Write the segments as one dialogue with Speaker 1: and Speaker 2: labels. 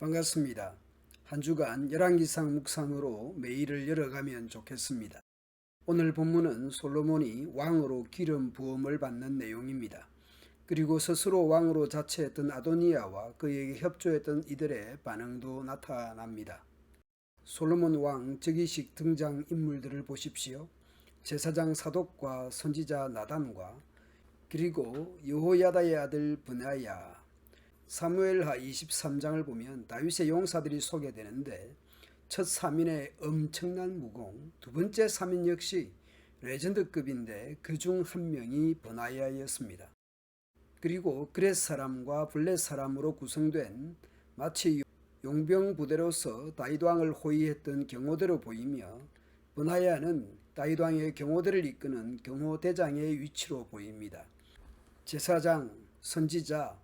Speaker 1: 반갑습니다. 한 주간 열왕기상 묵상으로 매일을 열어가면 좋겠습니다. 오늘 본문은 솔로몬이 왕으로 기름 부음을 받는 내용입니다. 그리고 스스로 왕으로 자처했던 아도니아와 그에게 협조했던 이들의 반응도 나타납니다. 솔로몬 왕 즉위식 등장 인물들을 보십시오. 제사장 사독과 선지자 나단과 그리고 여호야다의 아들 분하야 사무엘하 23장을 보면 다윗의 용사들이 소개되는데 첫 3인의 엄청난 무공, 두 번째 3인 역시 레전드급인데 그 중 한 명이 버나야였습니다. 그리고 그렛 사람과 블렛 사람으로 구성된 마치 용병 부대로서 다윗 왕을 호위했던 경호대로 보이며 버나야는 다윗 왕의 경호대를 이끄는 경호대장의 위치로 보입니다. 제사장, 선지자,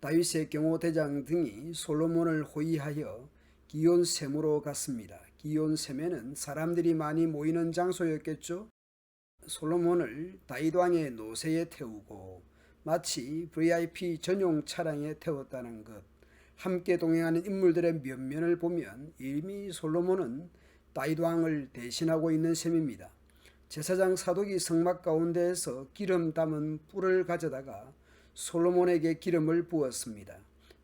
Speaker 1: 다윗의 경호 대장 등이 솔로몬을 호위하여 기온 샘으로 갔습니다. 기온 샘에는 사람들이 많이 모이는 장소였겠죠. 솔로몬을 다윗 왕의 노새에 태우고 마치 VIP 전용 차량에 태웠다는 것. 함께 동행하는 인물들의 면면을 보면 이미 솔로몬은 다윗 왕을 대신하고 있는 셈입니다. 제사장 사독이 성막 가운데에서 기름 담은 뿔을 가져다가 솔로몬에게 기름을 부었습니다.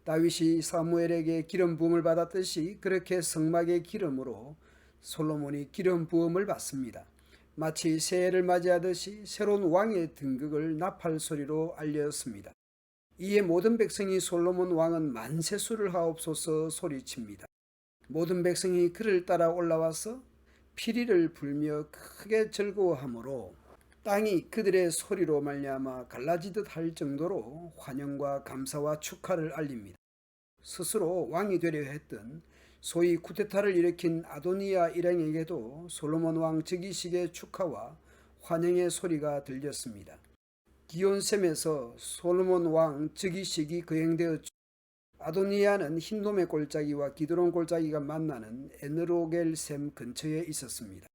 Speaker 1: 다윗이 사무엘에게 기름 부음을 받았듯이 그렇게 성막의 기름으로 솔로몬이 기름 부음을 받습니다. 마치 새해를 맞이하듯이 새로운 왕의 등극을 나팔 소리로 알렸습니다. 이에 모든 백성이 솔로몬 왕은 만세수를 하옵소서 소리칩니다. 모든 백성이 그를 따라 올라와서 피리를 불며 크게 즐거워하므로 땅이 그들의 소리로 말미암아 갈라지듯 할 정도로 환영과 감사와 축하를 알립니다. 스스로 왕이 되려 했던 소위 쿠데타를 일으킨 아도니아 일행에게도 솔로몬 왕 즉위식의 축하와 환영의 소리가 들렸습니다. 기온샘에서 솔로몬 왕 즉위식이 거행되었죠. 아도니아는 흰돔의 골짜기와 기드론 골짜기가 만나는 에느로겔 샘 근처에 있었습니다.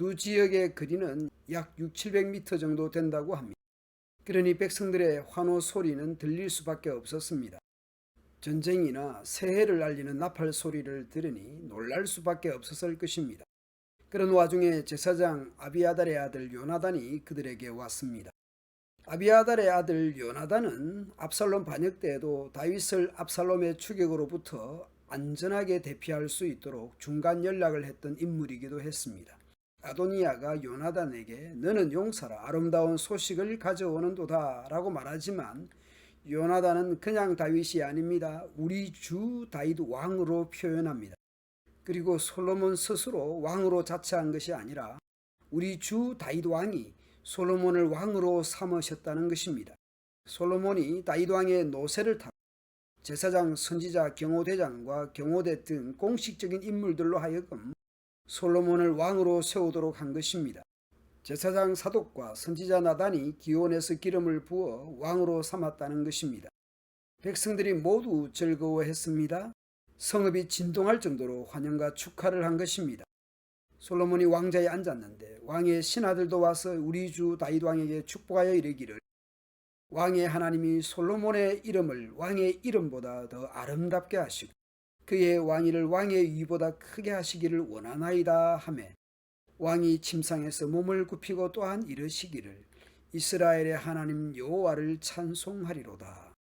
Speaker 1: 두 지역의 거리는 약 6, 700m 정도 된다고 합니다. 그러니 백성들의 환호 소리는 들릴 수밖에 없었습니다. 전쟁이나 새해를 알리는 나팔 소리를 들으니 놀랄 수밖에 없었을 것입니다. 그런 와중에 제사장 아비아달의 아들 요나단이 그들에게 왔습니다. 아비아달의 아들 요나단은 압살롬 반역 때에도 다윗을 압살롬의 추격으로부터 안전하게 대피할 수 있도록 중간 연락을 했던 인물이기도 했습니다. 아도니아가 요나단에게 너는 용사라 아름다운 소식을 가져오는도다 라고 말하지만 요나단은 그냥 다윗이 아닙니다. 우리 주 다윗 왕으로 표현합니다. 그리고 솔로몬 스스로 왕으로 자처한 것이 아니라 우리 주 다윗 왕이 솔로몬을 왕으로 삼으셨다는 것입니다. 솔로몬이 다윗 왕의 노새를 타고 제사장, 선지자, 경호대장과 경호대 등 공식적인 인물들로 하여금 솔로몬을 왕으로 세우도록 한 것입니다. 제사장 사독과 선지자 나단이 기온에서 기름을 부어 왕으로 삼았다는 것입니다. 백성들이 모두 즐거워했습니다. 성읍이 진동할 정도로 환영과 축하를 한 것입니다. 솔로몬이 왕자에 앉았는데 왕의 신하들도 와서 우리 주 다윗 왕에게 축복하여 이르기를 왕의 하나님이 솔로몬의 이름을 왕의 이름보다 더 아름답게 하시고 그의 왕위를 왕의 위보다 크게 하시기를 원하나이다 하매 왕이 침상에서 몸을 굽히고 또한 이르시기를 이스라엘의 하나님 여호와를 찬송하리로다.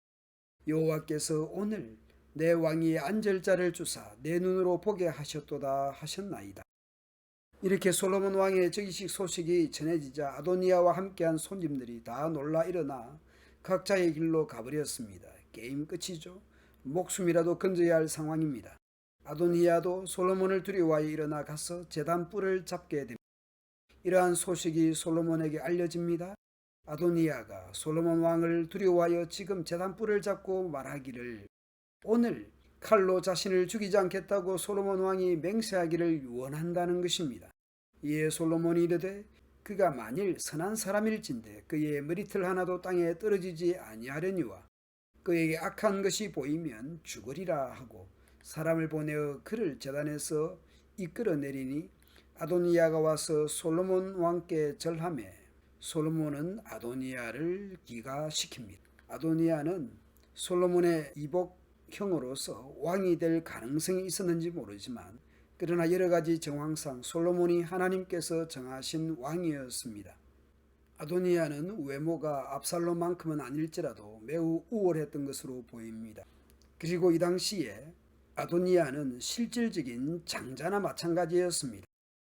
Speaker 1: 여호와께서 오늘 내 왕위에 앉을 자를 주사 내 눈으로 보게 하셨도다 하셨나이다. 이렇게 솔로몬 왕의 즉위식 소식이 전해지자 아도니아와 함께한 손님들이 다 놀라 일어나 각자의 길로 가버렸습니다. 게임 끝이죠. 목숨이라도 건져야 할 상황입니다. 아도니아도 솔로몬을 두려워하여 일어나 가서 재단 뿔을 잡게 됩니다. 이러한 소식이 솔로몬에게 알려집니다. 아도니아가 솔로몬 왕을 두려워하여 지금 재단 뿔을 잡고 말하기를 오늘 칼로 자신을 죽이지 않겠다고 솔로몬 왕이 맹세하기를 원한다는 것입니다. 이에 솔로몬이 이르되 그가 만일 선한 사람일진데 그의 머리털 하나도 땅에 떨어지지 아니하려니와 그에게 악한 것이 보이면 죽으리라 하고 사람을 보내어 그를 재단에서 이끌어 내리니 아도니아가 와서 솔로몬 왕께 절함해 솔로몬은 아도니아를 기가시킵니다. 아도니아는 솔로몬의 이복 형으로서 왕이 될 가능성이 있었는지 모르지만 그러나 여러 가지 정황상 솔로몬이 하나님께서 정하신 왕이었습니다. 아도니아는 외모가 압살롬만큼은 아닐지라도 매우 우월했던 것으로 보입니다. 그리고 이 당시에 아도니아는 실질적인 장자나 마찬가지였습니다.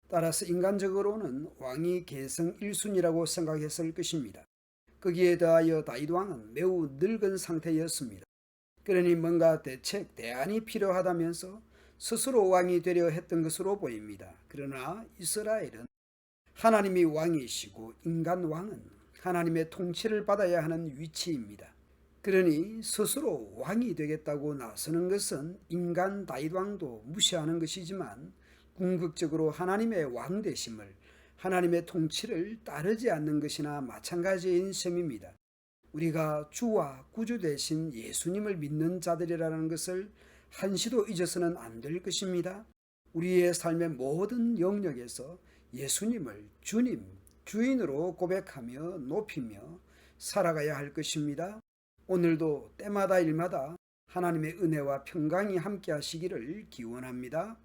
Speaker 1: 따라서 인간적으로는 왕이 계성 1순위라고 생각했을 것입니다. 거기에 더하여 다윗 왕은 매우 늙은 상태였습니다. 그러니 뭔가 대책, 대안이 필요하다면서 스스로 왕이 되려 했던 것으로 보입니다. 그러나 이스라엘은 하나님이 왕이시고 인간 왕은 하나님의 통치를 받아야 하는 위치입니다. 그러니 스스로 왕이 되겠다고 나서는 것은 인간 다윗 왕도 무시하는 것이지만 궁극적으로 하나님의 왕 되심을 하나님의 통치를 따르지 않는 것이나 마찬가지인 셈입니다. 우리가 주와 구주 되신 예수님을 믿는 자들이라는 것을 한시도 잊어서는 안 될 것입니다. 우리의 삶의 모든 영역에서 예수님을 주님, 주인으로 고백하며 높이며 살아가야 할 것입니다. 오늘도 때마다 일마다 하나님의 은혜와 평강이 함께 하시기를 기원합니다.